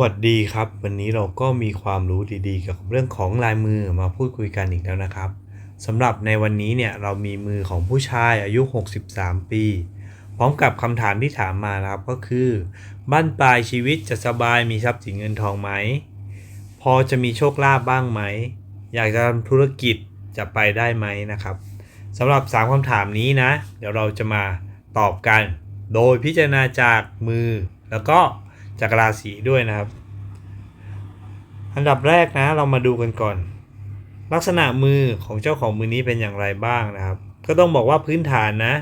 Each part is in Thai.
วัสดีครับ วันนี้เราก็มีความรู้ดีๆ เกี่ยวกับเรื่องของลายมือมาพูดคุยกันอีกแล้วนะครับสำหรับในวันนี้เนี่ยเรามีมือของผู้ชายอายุ 63 ปี พร้อมกับคำถามที่ถามมานะครับก็คือ บ้านปลายชีวิตจะสบายมีทรัพย์สินเงินทองไหม พอจะมีโชคลาภบ้างไหม อยากจะทำธุรกิจจะไปได้ไหมนะครับสำหรับ 3คำถามนี้นะ เดี๋ยวเราจะมาตอบกัน โดยพิจารณาจากมือแล้วก็ จากราศีด้วยนะครับ อันดับแรกนะเรามาดูกันก่อน ลักษณะมือของเจ้าของมือนี้เป็นอย่างไรบ้างนะครับ ก็ต้องบอกว่าพื้นฐานนะ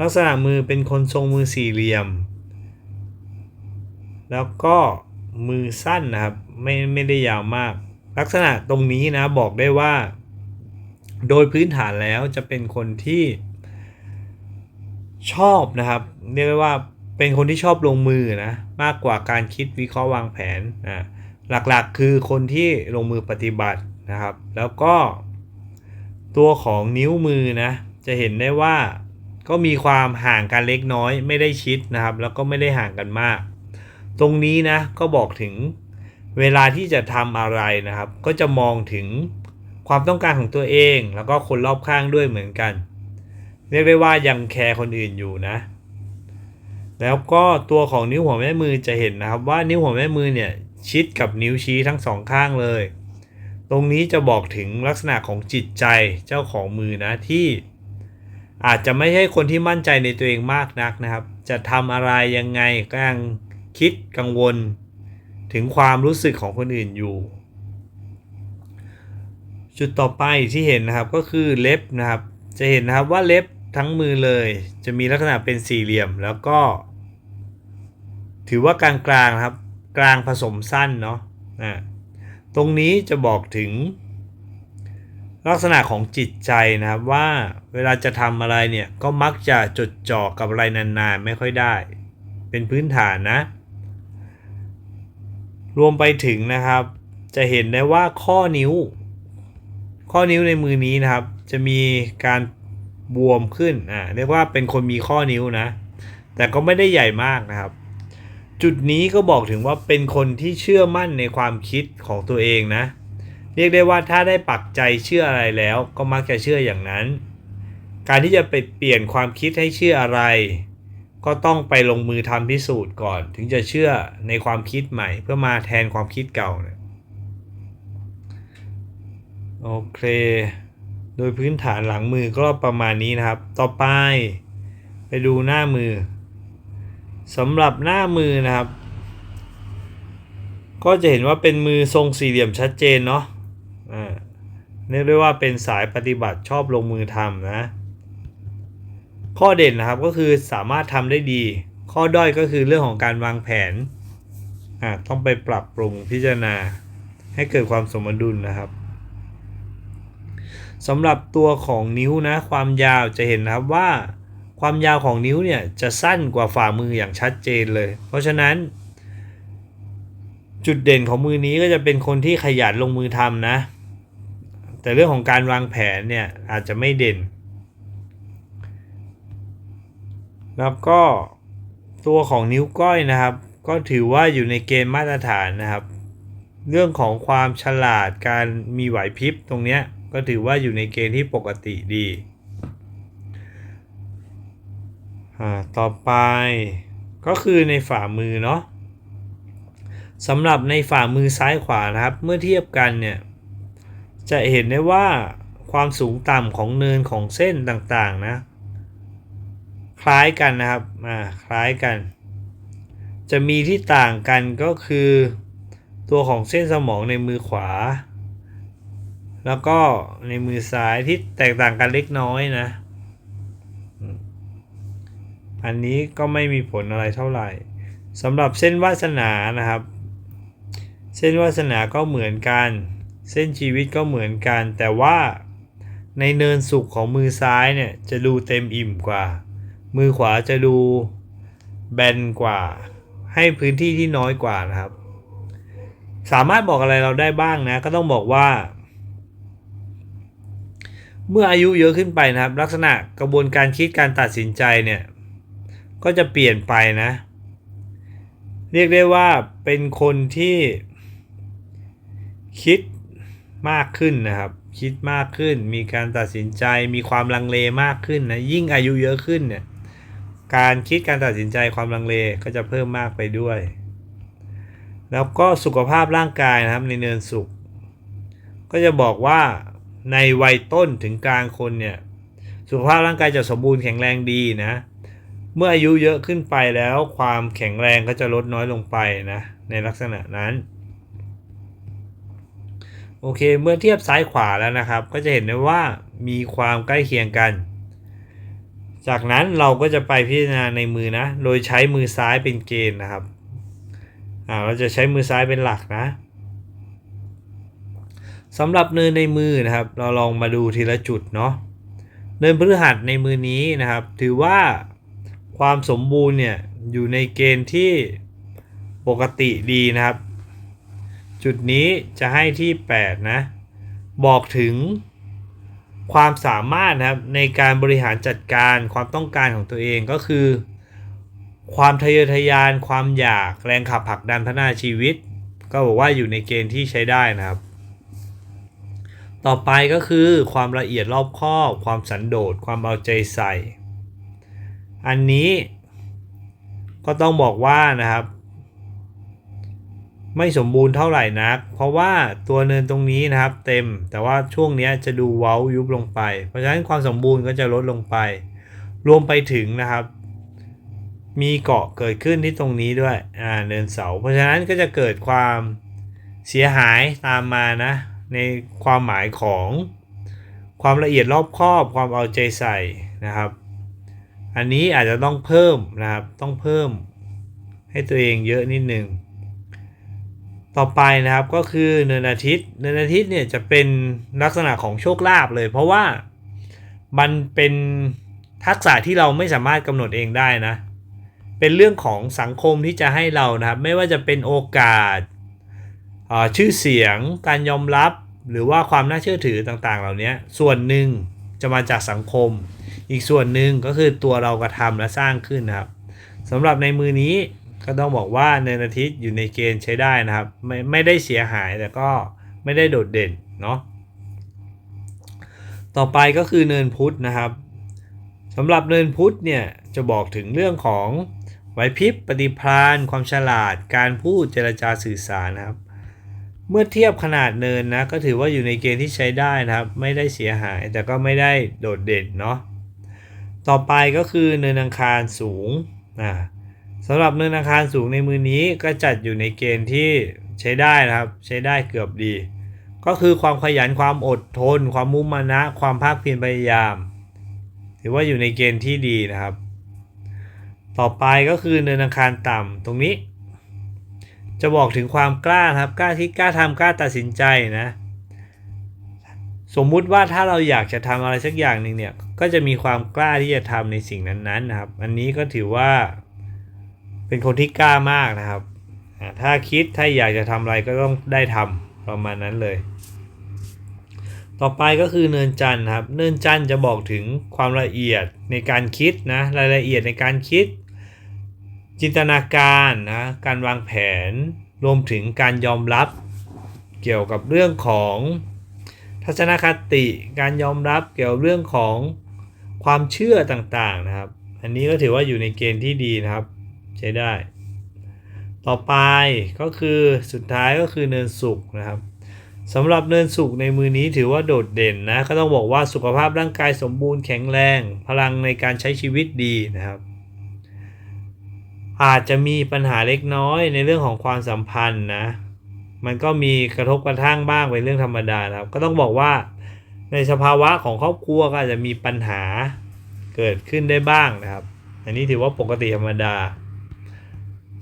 ลักษณะมือเป็นคนทรงมือสี่เหลี่ยม แล้วก็มือสั้นนะครับไม่ไม่ได้ยาวมาก ลักษณะตรงนี้นะบอกได้ว่า โดยพื้นฐานแล้วจะเป็นคนที่ชอบนะครับ เรียกว่า เป็นคนที่ชอบลงมือนะมากกว่าการคิดวิเคราะห์วางแผนอ่าหลักๆคือคนที่ลงมือปฏิบัตินะครับ แล้วก็ ตัวของนิ้วมือนะจะเห็นได้ว่าก็มีความห่างกันเล็กน้อย ไม่ได้ชิดนะครับ แล้วก็ไม่ได้ห่างกันมาก ตรงนี้นะก็บอกถึงเวลาที่จะทำอะไรนะครับ ก็จะมองถึงความต้องการของตัวเอง แล้วก็คนรอบข้างด้วยเหมือนกัน เรียกได้ว่ายังแคร์คนอื่นอยู่นะ แล้วก็ตัวของนิ้วหัวแม่มือจะเห็นนะครับว่านิ้วหัวแม่มือเนี่ยชิดกับนิ้วชี้ทั้งสองข้างเลย ตรงนี้จะบอกถึงลักษณะของจิตใจเจ้าของมือนะที่ อาจจะไม่ใช่คนที่มั่นใจในตัวเองมากนักนะครับ จะทำอะไรยังไงก็ยังคิดกังวล ถึงความรู้สึกของคนอื่นอยู่ จุดต่อไปที่เห็นนะครับก็คือเล็บนะครับ จะเห็นนะครับว่าเล็บทั้งมือเลย จะมีลักษณะเป็นสี่เหลี่ยมแล้วก็ ถือว่ากลางๆนะครับ กลางผสมสั้นเนาะอ่าตรงนี้จะบอกถึง ลักษณะของจิตใจนะครับว่าเวลาจะทำอะไรเนี่ยก็มักจะจดจ่อกับอะไรนานๆไม่ค่อยได้ เป็นพื้นฐานนะ รวมไปถึงนะครับ จะเห็นได้ว่าข้อนิ้ว ข้อนิ้วในมือนี้นะครับ จะมีการบวมขึ้นอ่าเรียกว่าเป็นคนมีข้อนิ้วนะ แต่ก็ไม่ได้ใหญ่มากนะครับ จุดนี้ก็บอกถึงว่าเป็นคนที่เชื่อมั่นในความคิดของตัวเองนะ เรียกได้ว่าถ้าได้ปักใจเชื่ออะไรแล้ว ก็มักจะเชื่ออย่างนั้น การที่จะไปเปลี่ยนความคิดให้เชื่ออะไร ก็ต้องไปลงมือทำพิสูจน์ก่อน ถึงจะเชื่อในความคิดใหม่ เพื่อมาแทนความคิดเก่าเนี่ยโอเค โดยพื้นฐานหลังมือก็ประมาณนี้นะครับ ต่อไป ไปดูหน้ามือ สำหรับหน้ามือนะครับ ก็จะเห็นว่าเป็นมือทรงสี่เหลี่ยมชัดเจนเนาะอ่าเรียกได้ว่าเป็นสายปฏิบัติชอบลงมือทำนะ ข้อเด่นนะครับก็คือสามารถทำได้ดี ข้อด้อยก็คือเรื่องของการวางแผนอ่าต้องไปปรับปรุงพิจารณาให้เกิดความสมดุลนะครับสำหรับตัวของนิ้วนะความยาวจะเห็นนะครับว่า ความยาวของนิ้วเนี่ยจะสั้นกว่าฝ่ามืออย่างชัดเจนเลย เพราะฉะนั้น จุดเด่นของมือนี้ก็จะเป็นคนที่ขยันลงมือทำนะ แต่เรื่องของการวางแผนเนี่ยอาจจะไม่เด่น แล้วก็ตัวของนิ้วก้อยนะครับ ก็ถือว่าอยู่ในเกณฑ์มาตรฐานนะครับ เรื่องของความฉลาดการมีไหวพริบตรงเนี้ยก็ถือว่าอยู่ในเกณฑ์ที่ปกติดี ต่อไปก็คือในฝ่ามือเนาะสำหรับในฝ่ามือซ้ายขวานะครับ เมื่อเทียบกันเนี่ยจะเห็นได้ว่าความสูงต่ำของเนินของเส้นต่างๆนะคล้ายกันนะครับอ่าคล้ายกัน จะมีที่ต่างกันก็คือ ตัวของเส้นสมองในมือขวา แล้วก็ในมือซ้ายที่แตกต่างกันเล็กน้อยนะ อันนี้ก็ไม่มีผลอะไรเท่าไหร่สำหรับเส้นวาสนานะครับ เส้นวาสนาก็เหมือนกัน เส้นชีวิตก็เหมือนกัน แต่ว่าในเนินสุขของมือซ้ายเนี่ยจะดูเต็มอิ่มกว่า มือขวาจะดูแบนกว่า ให้พื้นที่ที่น้อยกว่านะครับ สามารถบอกอะไรเราได้บ้างนะ ก็ต้องบอกว่า เมื่ออายุเยอะขึ้นไปนะครับ ลักษณะกระบวนการคิดการตัดสินใจเนี่ย ก็จะเปลี่ยนไปนะ เรียกได้ว่าเป็นคนที่คิดมากขึ้นนะครับ คิดมากขึ้น มีการตัดสินใจ มีความลังเลมากขึ้นนะ ยิ่งอายุเยอะขึ้นเนี่ย การคิดการตัดสินใจความลังเลก็จะเพิ่มมากไปด้วย แล้วก็สุขภาพร่างกายนะครับในเนินสุข ก็จะบอกว่าในวัยต้นถึงกลางคนเนี่ย สุขภาพร่างกายจะสมบูรณ์แข็งแรงดีนะ มื่ออายุเยอะขึ้นไปแล้วความแข็งแรงก็จะลดน้อยลงไปนะในลักษณะนั้น โอเคเมื่อเทียบซ้ายขวาแล้วนะครับ ก็จะเห็นได้ว่ามีความใกล้เคียงกัน จากนั้นเราก็จะไปพิจารณาในมือนะ โดยใช้มือซ้ายเป็นเกณฑ์นะครับอ่าเราจะใช้มือซ้ายเป็นหลักนะสำหรับเนินในมือนะครับ เราลองมาดูทีละจุดเนาะเนินพฤหัสในมือนี้นะครับ ถือว่า ความสมบูรณ์เนี่ยอยู่ในเกณฑ์ที่ปกติดีนะครับ จุดนี้จะให้ที่ 8 นะ บอกถึงความสามารถนะครับในการบริหารจัดการความต้องการของตัวเองก็คือ ความทะเยอทะยาน ความอยากแรงขับผลักดันพัฒนาชีวิต ก็บอกว่าอยู่ในเกณฑ์ที่ใช้ได้นะครับ ต่อไปก็คือความละเอียดรอบคอบ ความสันโดษความเอาใจใส่ อันนี้ก็ต้องบอกว่านะครับ ไม่สมบูรณ์เท่าไหร่นัก เพราะว่าตัวเนินตรงนี้นะครับ เต็มแต่ว่าช่วงนี้จะดูเว้ายุบลงไป เพราะฉะนั้นความสมบูรณ์ก็จะลดลงไป รวมไปถึงนะครับ มีเกาะเกิดขึ้นที่ตรงนี้ด้วยอ่าเนินเสา เพราะฉะนั้นก็จะเกิดความเสียหายตามมานะ ในความหมายของความละเอียดรอบคอบความเอาใจใส่นะครับ อันนี้อาจจะต้องเพิ่มนะครับ ต้องเพิ่มให้ตัวเองเยอะนิดนึงต่อไปนะครับก็คือเนินอาทิตย์ เนินอาทิตย์เนี่ยจะเป็นลักษณะของโชคลาภเลย เพราะว่ามันเป็นทักษะที่เราไม่สามารถกำหนดเองได้นะ เป็นเรื่องของสังคมที่จะให้เรานะครับ ไม่ว่าจะเป็นโอกาส ชื่อเสียง การยอมรับ หรือว่าความน่าเชื่อถือต่างๆ เหล่านี้ส่วนหนึ่งจะมาจากสังคม อีกส่วนหนึ่งก็คือตัวเรากระทำและสร้างขึ้นนะครับสำหรับในมือนี้ก็ต้องบอกว่าเนินอาทิตย์อยู่ในเกณฑ์ใช้ได้นะครับ ไม่ไม่ได้เสียหายแต่ก็ไม่ได้โดดเด่นเนาะต่อไปก็คือเนินพุธนะครับสำหรับเนินพุธเนี่ยจะบอกถึงเรื่องของไหวพริบปฏิภาณความฉลาด การพูดเจรจาสื่อสารนะครับ เมื่อเทียบขนาดเนินนะก็ถือว่าอยู่ในเกณฑ์ที่ใช้ได้นะครับ ไม่ได้เสียหายแต่ก็ไม่ได้โดดเด่นเนาะ ต่อไปก็คือเนินอังคารสูงอ่าสำหรับเนินอาคารสูงในมือนี้ก็จัดอยู่ในเกณฑ์ที่ใช้ได้นะครับ ใช้ได้เกือบดี ก็คือความขยันความอดทน ความมุ่งมานะ ความภาคเพียรพยายาม ถือว่าอยู่ในเกณฑ์ที่ดีนะครับ ต่อไปก็คือเนินอาคารต่ำตรงนี้ จะบอกถึงความกล้าครับกล้าที่กล้าทำกล้าตัดสินใจนะ สมมุติว่าถ้าเราอยากจะทำอะไรสักอย่างหนึ่งเนี่ย ก็จะมีความกล้าที่จะทำในสิ่งนั้นๆนะครับ อันนี้ก็ถือว่า เป็นคนที่กล้ามากนะครับ ถ้าคิดถ้าอยากจะทำอะไรก็ต้องได้ทำประมาณนั้นเลย ต่อไปก็คือเนินจันทร์ครับ เนินจันทร์จะบอกถึงความละเอียดในการคิดนะ รายละเอียดในการคิด จินตนาการนะ การวางแผน รวมถึงการยอมรับเกี่ยวกับเรื่องของ ทัศนคติการยอมรับเกี่ยวกับเรื่องของความเชื่อต่างๆนะครับ อันนี้ก็ถือว่าอยู่ในเกณฑ์ที่ดีนะครับ ใช้ได้ ต่อไปก็คือสุดท้ายก็คือเนินสุกนะครับสำหรับเนินสุกในมือนี้ถือว่าโดดเด่นนะก็ต้องบอกว่าสุขภาพร่างกายสมบูรณ์แข็งแรง พลังในการใช้ชีวิตดีนะครับ อาจจะมีปัญหาเล็กน้อยในเรื่องของความสัมพันธ์นะ มันก็มีกระทบกระทั่งบ้างเป็นเรื่องธรรมดาครับ ก็ต้องบอกว่าในสภาวะของครอบครัวก็อาจจะมีปัญหาเกิดขึ้นได้บ้างนะครับ อันนี้ถือว่าปกติธรรมดา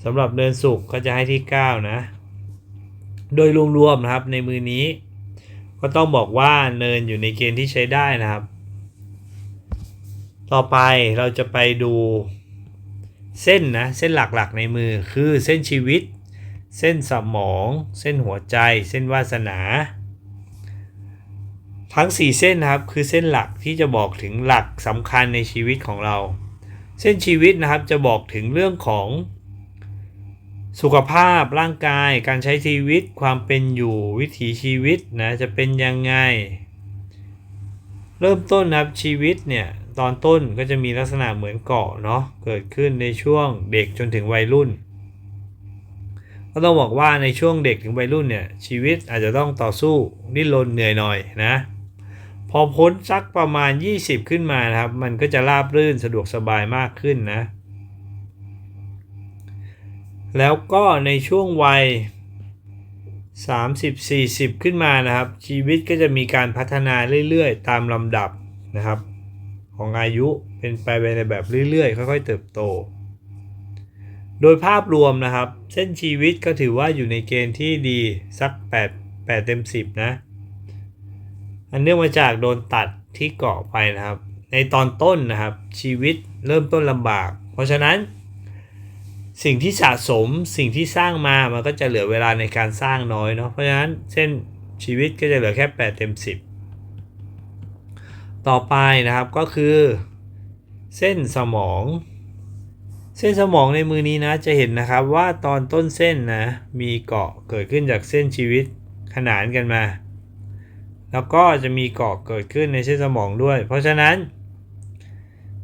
สำหรับเดินสุกก็จะให้ที่ 9 นะ โดยรวมๆนะครับในมือนี้ ก็ต้องบอกว่าเนินอยู่ในเกณฑ์ที่ใช้ได้นะครับ ต่อไปเราจะไปดูเส้นนะ เส้นหลักๆในมือคือเส้นชีวิต เส้นสมอง เส้นหัวใจ เส้นวาสนา ทั้ง 4 เส้นนะครับคือเส้นหลักที่จะบอกถึงหลักสำคัญในชีวิตของเรา เส้นชีวิตนะครับจะบอกถึงเรื่องของสุขภาพร่างกาย การใช้ชีวิตความเป็นอยู่วิถีชีวิตนะจะเป็นยังไง เริ่มต้นนะครับชีวิตเนี่ยตอนต้นก็จะมีลักษณะเหมือนเกาะเนาะเกิดขึ้นในช่วงเด็กจนถึงวัยรุ่น ก็ต้องบอกว่าในช่วงเด็กถึงวัยรุ่นเนี่ยชีวิตอาจจะต้องต่อสู้ดิ้นรนเหนื่อยหน่อยนะพอพ้นสักประมาณ 20 ขึ้นมานะครับ มันก็จะราบรื่นสะดวกสบายมากขึ้นนะ แล้วก็ในช่วงวัย 30-40 ขึ้นมานะครับ ชีวิตก็จะมีการพัฒนาเรื่อยๆ ตามลำดับนะครับ ของอายุเป็นไปในแบบเรื่อยๆ ค่อยๆ เติบโต โดยภาพรวมนะครับ เส้นชีวิตก็ถือว่าอยู่ในเกณฑ์ที่ดีสัก 8 8 เต็ม 10 นะ อันเนื่องมาจากโดนตัดที่เกาะไปนะครับ ในตอนต้นนะครับ ชีวิตเริ่มต้นลำบาก เพราะฉะนั้น สิ่งที่สะสมสิ่งที่สร้างมามันก็จะเหลือเวลาในการสร้างน้อยเนาะเพราะฉะนั้นเส้นชีวิตก็จะเหลือแค่ 8 เต็ม 10 ต่อไปนะครับก็คือ เส้นสมอง เส้นสมองในมือนี้นะจะเห็นนะครับว่าตอนต้นเส้นนะมีเกาะเกิดขึ้นจากเส้นชีวิตขนานกันมา แล้วก็จะมีเกาะเกิดขึ้นในเส้นสมองด้วย เพราะฉะนั้น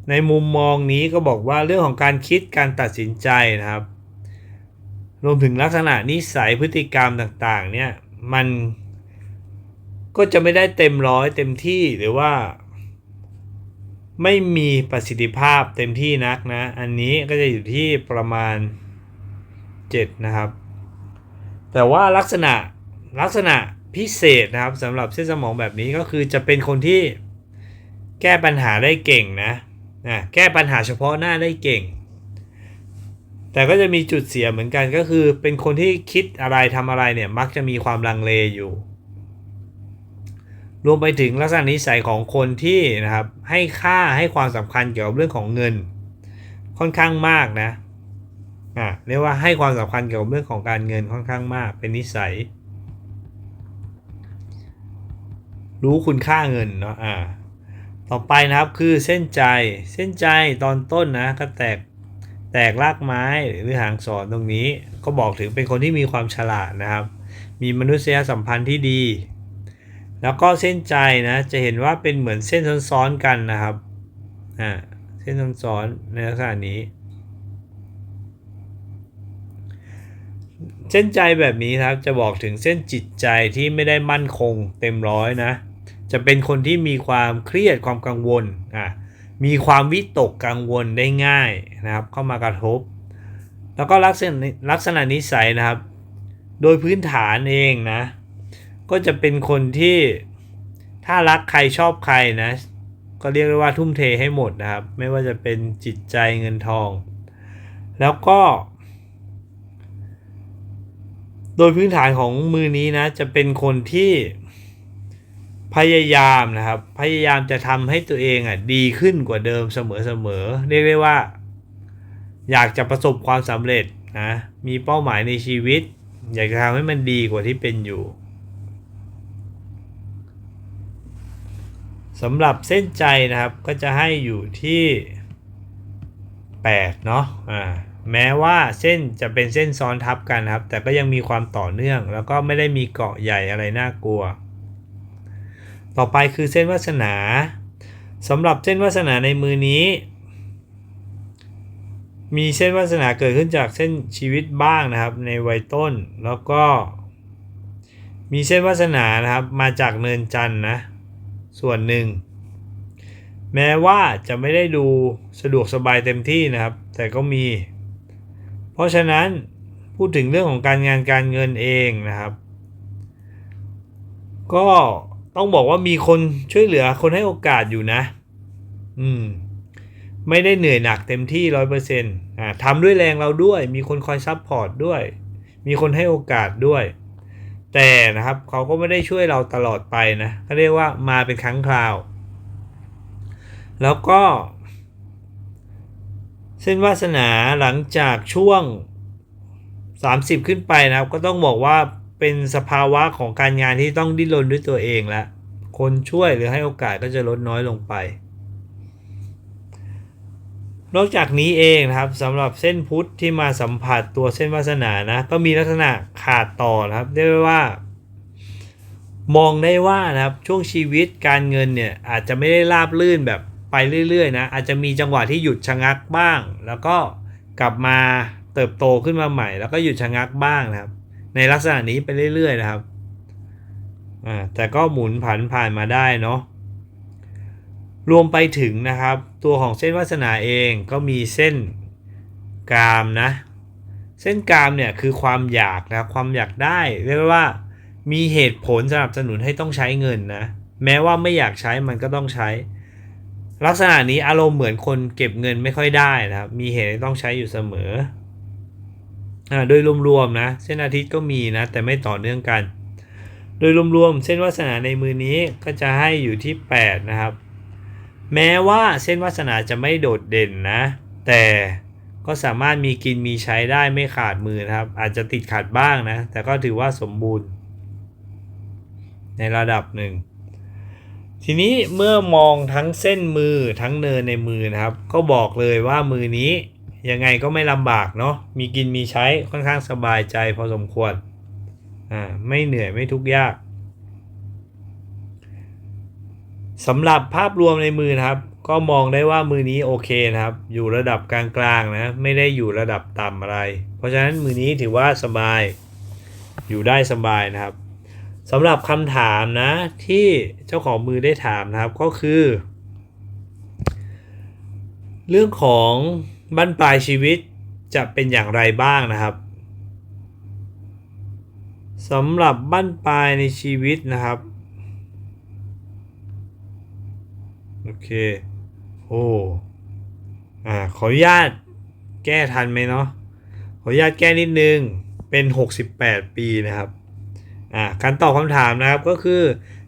ในมุมมองนี้ก็บอกว่าเรื่องของการคิดการตัดสินใจนะครับ รวมถึงลักษณะนิสัยพฤติกรรมต่างๆเนี่ยมันก็จะไม่ได้เต็มร้อยเต็มที่หรือว่า ไม่มีประสิทธิภาพเต็มที่นักนะ อันนี้ก็จะอยู่ที่ประมาณ 7 นะครับ แต่ว่าลักษณะลักษณะพิเศษนะครับสำหรับเส้นสมองแบบนี้ก็คือจะเป็นคนที่แก้ปัญหาได้เก่งนะนะแก้ปัญหาเฉพาะหน้าได้เก่ง แต่ก็จะมีจุดเสียเหมือนกันก็คือเป็นคนที่คิดอะไรทำอะไรเนี่ยมักจะมีความลังเลอยู่ รวมไปถึงลักษณะนิสัยของคนที่นะครับให้ค่าให้ความสำคัญเกี่ยวกับเรื่องของเงิน ค่อนข้างมากนะอะเรียกว่าให้ความสำคัญเกี่ยวกับเรื่องของการเงินค่อนข้างมาก เป็นนิสัย รู้คุณค่าเงินเนาะอ่าต่อไปนะครับคือเส้นใจเส้นใจตอนต้นนะก็แตกแตกรากไม้หรือหางสอนตรงนี้ ก็บอกถึงเป็นคนที่มีความฉลาดนะครับ มีมนุษยสัมพันธ์ที่ดี แล้วก็เส้นใจนะจะเห็นว่าเป็นเหมือนเส้นซ้อนๆกันนะครับอ่าเส้นซ้อนๆในลักษณะนี้ เส้นใจแบบนี้ครับจะบอกถึงเส้นจิตใจที่ไม่ได้มั่นคงเต็มร้อยนะจะเป็นคนที่มีความเครียดความกังวลอะมีความวิตกกังวลได้ง่ายนะครับเข้ามากระทบ แล้วก็ลักษณะลักษณะนิสัยนะครับ โดยพื้นฐานเองนะ ก็จะเป็นคนที่ถ้ารักใครชอบใครนะ ก็เรียกได้ว่าทุ่มเทให้หมดนะครับ ไม่ว่าจะเป็นจิตใจเงินทอง แล้วก็ โดยพื้นฐานของมือนี้นะ จะเป็นคนที่พยายามนะครับ พยายามจะทำให้ตัวเองอะดีขึ้นกว่าเดิมเสมอๆเรียกได้ว่า อยากจะประสบความสำเร็จนะมีเป้าหมายในชีวิต อยากจะทำให้มันดีกว่าที่เป็นอยู่ สำหรับเส้นใจนะครับก็จะให้อยู่ที่8เนาะอ่าแม้ว่าเส้นจะเป็นเส้นซ้อนทับกันครับ แต่ก็ยังมีความต่อเนื่อง แล้วก็ไม่ได้มีเกาะใหญ่อะไรน่ากลัว ต่อไปคือเส้นวาสนาสำหรับเส้นวาสนาในมือนี้ มีเส้นวาสนาเกิดขึ้นจากเส้นชีวิตบ้างนะครับ ในวัยต้นแล้วก็ มีเส้นวาสนานะครับมาจากเนินจันทร์นะ ส่วนหนึ่ง แม้ว่าจะไม่ได้ดูสะดวกสบายเต็มที่นะครับ แต่ก็มี เพราะฉะนั้นพูดถึงเรื่องของการงานการเงินเองนะครับ ก็ต้องบอกว่ามีคนช่วยเหลือคนให้โอกาสอยู่นะ อืม ไม่ได้เหนื่อยหนักเต็มที่ร้อยเปอร์เซ็นต์อ่าทำด้วยแรงเราด้วย มีคนคอยซัพพอร์ตด้วย มีคนให้โอกาสด้วย แต่นะครับเขาก็ไม่ได้ช่วยเราตลอดไปนะเขาเรียกว่ามาเป็นครั้งคราว แล้วก็ เส้นวาสนาหลังจากช่วง 30 ขึ้นไปนะครับ ก็ต้องบอกว่าเป็นสภาวะของการงานที่ต้องดิ้นรนด้วยตัวเองแล้วคนช่วยหรือให้โอกาสก็จะลดน้อยลงไป นอกจากนี้เองนะครับสำหรับเส้นพุทธที่มาสัมผัสตัวเส้นวาสนานะก็มีลักษณะขาดต่อนะครับเรียกว่า มองได้ว่านะครับช่วงชีวิตการเงินเนี่ยอาจจะไม่ได้ราบลื่นแบบไปเรื่อยๆนะอาจจะมีจังหวะที่หยุดชะงักบ้าง แล้วก็กลับมาเติบโตขึ้นมาใหม่ แล้วก็หยุดชะงักบ้างนะครับ ในลักษณะนี้ไปเรื่อยๆนะครับอ่าแต่ก็หมุนผันผ่านมาได้เนาะ รวมไปถึงนะครับ ตัวของเส้นวาสนาเองก็มีเส้นกรามนะ เส้นกรามเนี่ยคือความอยากนะความอยากได้เรียกว่ามีเหตุผลสนับสนุนให้ต้องใช้เงินนะ แม้ว่าไม่อยากใช้มันก็ต้องใช้ ลักษณะนี้อารมณ์เหมือนคนเก็บเงินไม่ค่อยได้นะครับ มีเหตุต้องใช้อยู่เสมออ่าโดยรวมๆนะ เส้นอาทิตย์ก็มีนะ แต่ไม่ต่อเนื่องกัน โดยรวมๆเส้นวาสนาในมือนี้ก็จะให้อยู่ที่ 8 นะครับ แม้ว่าเส้นวาสนาจะไม่โดดเด่นนะ แต่ก็สามารถมีกินมีใช้ได้ไม่ขาดมือนะครับ อาจจะติดขัดบ้างนะ แต่ก็ถือว่าสมบูรณ์ ในระดับหนึ่ง ทีนี้เมื่อมองทั้งเส้นมือทั้งเนินในมือนะครับ ก็บอกเลยว่ามือนี้ยังไงก็ไม่ลำบากเนาะมีกินมีใช้ค่อนข้างสบายใจพอสมควรอ่าไม่เหนื่อยไม่ทุกข์ยาก สำหรับภาพรวมในมือนะครับ ก็มองได้ว่ามือนี้โอเคนะครับ อยู่ระดับกลางๆนะไม่ได้อยู่ระดับต่ำอะไร เพราะฉะนั้นมือนี้ถือว่าสบาย อยู่ได้สบายนะครับสำหรับคำถามนะที่เจ้าของมือได้ถามนะครับก็คือ เรื่องของบั้นปลายชีวิตจะเป็นอย่างไรบ้างนะครับสำหรับบั้นปลายในชีวิตนะครับ โอเค โอ้ อ่า ขออนุญาตแก้ทันไหมเนาะ ขออนุญาตแก้นิดนึง เป็น 68 ปีนะครับ อ่า การตอบคำถามนะครับก็คือ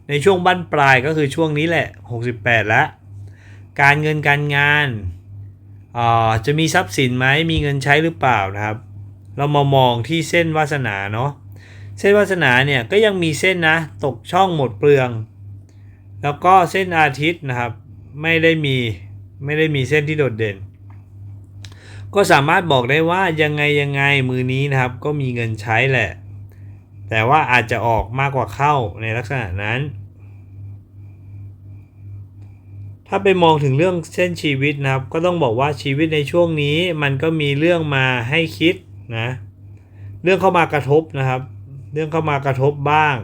ในช่วงบั้นปลายก็คือช่วงนี้แหละ 68 แล้ว การเงินการงานอ่าจะมีทรัพย์สินไหม มีเงินใช้หรือเปล่านะครับ เรามามองที่เส้นวาสนาเนาะ เส้นวาสนาเนี่ยก็ยังมีเส้นนะ ตกช่องหมดเปลือง แล้วก็เส้นอาทิตย์นะครับ ไม่ได้มีไม่ได้มีเส้นที่โดดเด่น ก็สามารถบอกได้ว่ายังไงยังไงมือนี้นะครับ ก็มีเงินใช้แหละ แต่ว่าอาจจะออกมากกว่าเข้าในลักษณะนั้น ถ้าไปมองถึงเรื่องเส้นชีวิตนะครับ ก็ต้องบอกว่าชีวิตในช่วงนี้มันก็มีเรื่องมาให้คิดนะเรื่องเข้ามากระทบนะครับ เรื่องเข้ามากระทบบ้าง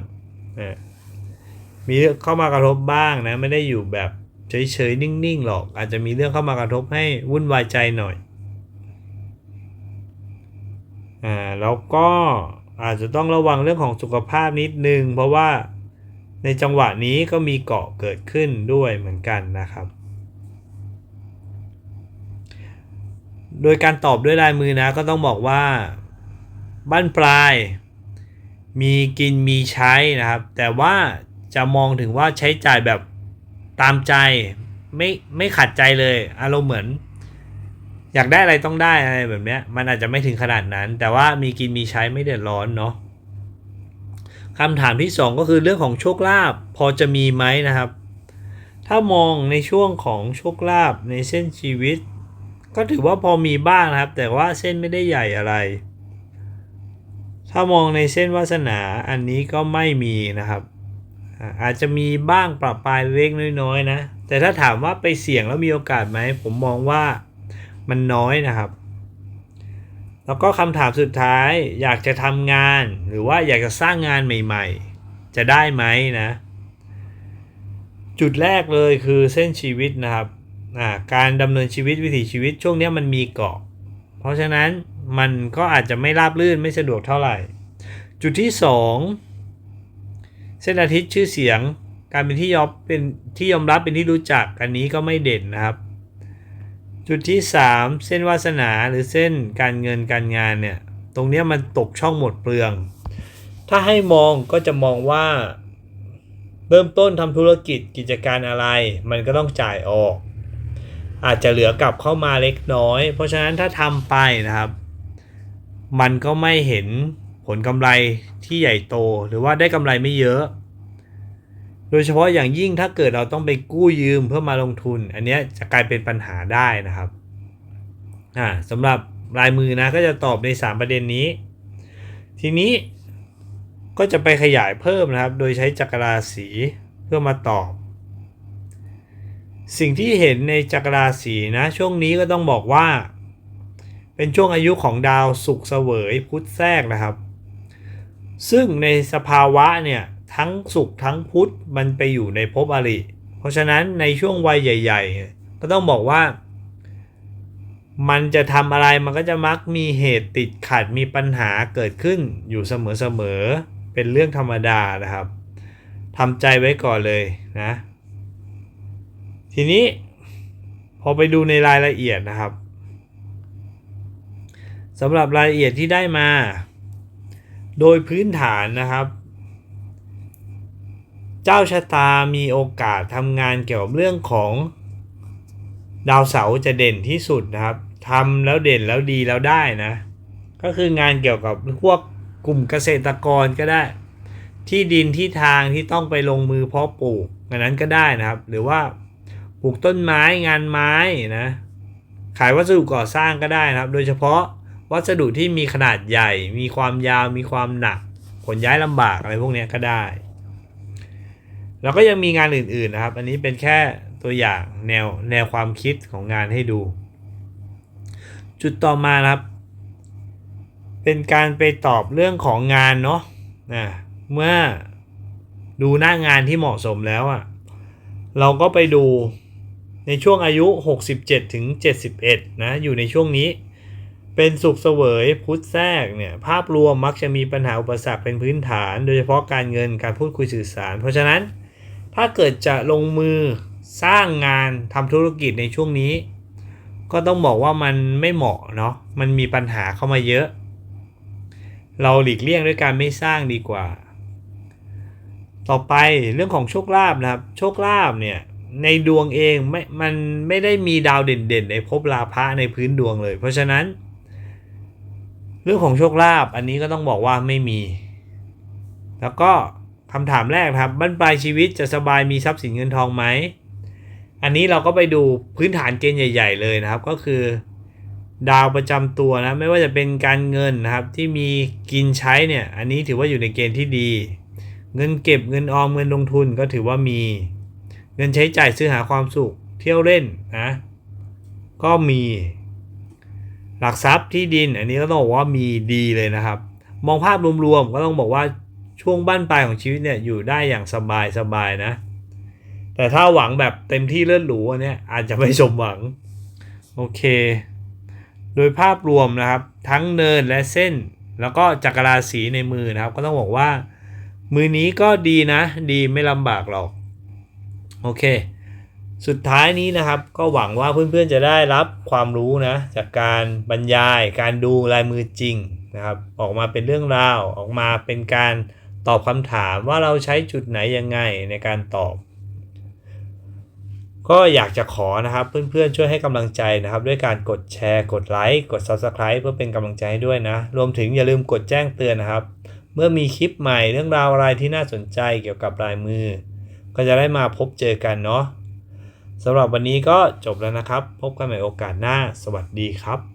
มีเข้ามากระทบบ้างนะไม่ได้อยู่แบบ เฉยๆ นิ่งๆ หรอก อาจจะมีเรื่องเข้ามากระทบให้วุ่นวายใจหน่อย อ่า แล้วก็อาจจะต้องระวังเรื่องของสุขภาพนิดนึง เพราะว่าในจังหวะนี้ก็มีเกาะเกิดขึ้นด้วยเหมือนกันนะครับ โดยการตอบด้วยลายมือนะก็ต้องบอกว่าบ้านปลาย มีกินมีใช้นะครับ แต่ว่าจะมองถึงว่าใช้จ่ายแบบ ตามใจไม่ไม่ขัดใจเลยอารมณ์เหมือน อยากได้อะไรต้องได้อะไรแบบเนี้ย มันอาจจะไม่ถึงขนาดนั้น แต่ว่ามีกินมีใช้ไม่เดือดร้อนเนาะคำถามที่ 2 ก็คือเรื่องของโชคลาภพอจะมีไหมนะครับ ถ้ามองในช่วงของโชคลาภในเส้นชีวิต ก็ถือว่าพอมีบ้างนะครับ แต่ว่าเส้นไม่ได้ใหญ่อะไร ถ้ามองในเส้นวาสนาอันนี้ก็ไม่มีนะครับ อาจจะมีบ้างปรับปลายเล็กน้อยๆนะ แต่ถ้าถามว่าไปเสี่ยงแล้วมีโอกาสไหม ผมมองว่ามันน้อยนะครับ แล้วก็คำถามสุดท้ายอยากจะทำงาน หรือว่าอยากจะสร้างงานใหม่ๆ จะได้ไหมนะ จุดแรกเลยคือเส้นชีวิตนะครับการดำเนินชีวิตวิถีชีวิตช่วงนี้มันมีเกาะ เพราะฉะนั้นมันก็อาจจะไม่ราบรื่นไม่สะดวกเท่าไหร่ จุดที่ 2 เส้นอาทิตย์ชื่อเสียง การเป็นที่ยอมเป็นที่ยอมรับเป็นที่รู้จักอันนี้ก็ไม่เด่นนะครับ จุดที่ 3 เส้นวาสนาหรือเส้นการเงินการงานเนี่ยตรงนี้มันตกช่องหมดเปลือง ถ้าให้มองก็จะมองว่า เริ่มต้นทำธุรกิจกิจการอะไร มันก็ต้องจ่ายออก อาจจะเหลือกลับเข้ามาเล็กน้อย เพราะฉะนั้นถ้าทำไปนะครับ มันก็ไม่เห็น ผลกำไรที่ใหญ่โตหรือว่าได้กำไรไม่เยอะ โดยเฉพาะอย่างยิ่งถ้าเกิดเราต้องไปกู้ยืมเพื่อมาลงทุน อันนี้จะกลายเป็นปัญหาได้นะครับอ่าสำหรับลายมือนะก็จะตอบใน 3 ประเด็นนี้ ทีนี้ก็จะไปขยายเพิ่มนะครับ โดยใช้จักรราศีเพื่อมาตอบ สิ่งที่เห็นในจักรราศีนะช่วงนี้ก็ต้องบอกว่า เป็นช่วงอายุของดาวศุกเสวยพุธแทรกนะครับ ซึ่งในสภาวะเนี่ยทั้งศุกร์ทั้งพุทธมันไปอยู่ในภพอริ เพราะฉะนั้นในช่วงวัยใหญ่ ๆ ก็ต้องบอกว่า มันจะทำอะไรมันก็จะมักมีเหตุติดขัดมีปัญหาเกิดขึ้นอยู่เสมอๆเป็นเรื่องธรรมดานะครับทำใจไว้ก่อนเลยนะ ทีนี้พอไปดูในรายละเอียดนะครับสำหรับรายละเอียดที่ได้มา โดยพื้นฐานนะครับ เจ้าชะตามีโอกาสทำงานเกี่ยวกับเรื่องของดาวเสาร์จะเด่นที่สุดนะครับทำแล้วเด่นแล้วดีแล้วได้นะ ก็คืองานเกี่ยวกับพวกกลุ่มเกษตรกรก็ได้ ที่ดินที่ทางที่ต้องไปลงมือเพาะปลูกอันนั้นก็ได้นะครับ หรือว่าปลูกต้นไม้งานไม้นะขายวัสดุก่อสร้างก็ได้นะครับ โดยเฉพาะ วัสดุที่มีขนาดใหญ่ มีความยาว มีความหนัก ขนย้ายลำบากอะไรพวกนี้ก็ได้ แล้วก็ยังมีงานอื่นๆนะครับ อันนี้เป็นแค่ตัวอย่างแนวแนวความคิดของงานให้ดู จุดต่อมานะครับ เป็นการไปตอบเรื่องของงานเนาะนะเมื่อดูหน้างานที่เหมาะสมแล้วอะ่ะ เราก็ไปดูในช่วงอายุ 67ถึง71 นะ อยู่ในช่วงนี้ เป็นสุขเสวยพุทธแทรกเนี่ยภาพรวมมักจะมีปัญหาอุปสรรคเป็นพื้นฐาน โดยเฉพาะการเงินการพูดคุยสื่อสาร เพราะฉะนั้นถ้าเกิดจะลงมือสร้างงานทำธุรกิจในช่วงนี้ ก็ต้องบอกว่ามันไม่เหมาะเนาะมันมีปัญหาเข้ามาเยอะ เราหลีกเลี่ยงด้วยการไม่สร้างดีกว่า ต่อไปเรื่องของโชคลาภนะครับ โชคลาภเนี่ยในดวงเองไม่มันไม่ได้มีดาวเด่นๆในภพลาภะในพื้นดวงเลย เพราะฉะนั้น เรื่องของโชคลาภอันนี้ก็ต้องบอกว่าไม่มี แล้วก็คำถามแรกครับบั้นปลายชีวิตจะสบายมีทรัพย์สินเงินทองไหม อันนี้เราก็ไปดูพื้นฐานเกณฑ์ใหญ่ ๆ เลยนะครับ ก็คือ ดาวประจำตัวนะไม่ว่าจะเป็นการเงินนะครับที่มีกินใช้เนี่ยอันนี้ถือว่าอยู่ในเกณฑ์ที่ดี เงินเก็บเงินออมเงินลงทุนก็ถือว่ามี เงินใช้จ่ายซื้อหาความสุขเที่ยวเล่นนะก็มี หลักทรัพย์ที่ดินอันนี้ก็ต้องบอกว่ามีดีเลยนะครับ มองภาพรวมๆก็ต้องบอกว่าช่วงบ้านปลายของชีวิตเนี่ยอยู่ได้อย่างสบายสบายนะ แต่ถ้าหวังแบบเต็มที่เลื่อนหรูอันเนี้ยอาจจะไม่สมหวัง โอเค โดยภาพรวมนะครับ ทั้งเนินและเส้น แล้วก็จักรราศีในมือนะครับ ก็ต้องบอกว่า มือนี้ก็ดีนะ ดีไม่ลำบากหรอก โอเค สุดท้ายนี้นะครับ ก็หวังว่าเพื่อนๆจะได้รับความรู้นะจากการบรรยายการดูลายมือจริงนะครับ ออกมาเป็นเรื่องราวออกมาเป็นการตอบคำถามว่าเราใช้จุดไหนยังไงในการตอบ ก็อยากจะขอนะครับเพื่อนๆช่วยให้กำลังใจนะครับ ด้วยการกดแชร์กดไลค์กด Subscribe เพื่อเป็นกำลังใจให้ด้วยนะ รวมถึงอย่าลืมกดแจ้งเตือนนะครับ เมื่อมีคลิปใหม่เรื่องราวอะไรที่น่าสนใจเกี่ยวกับลายมือ ก็จะได้มาพบเจอกันเนาะ สำหรับวันนี้ก็จบแล้วนะครับ พบกันใหม่โอกาสหน้า สวัสดีครับ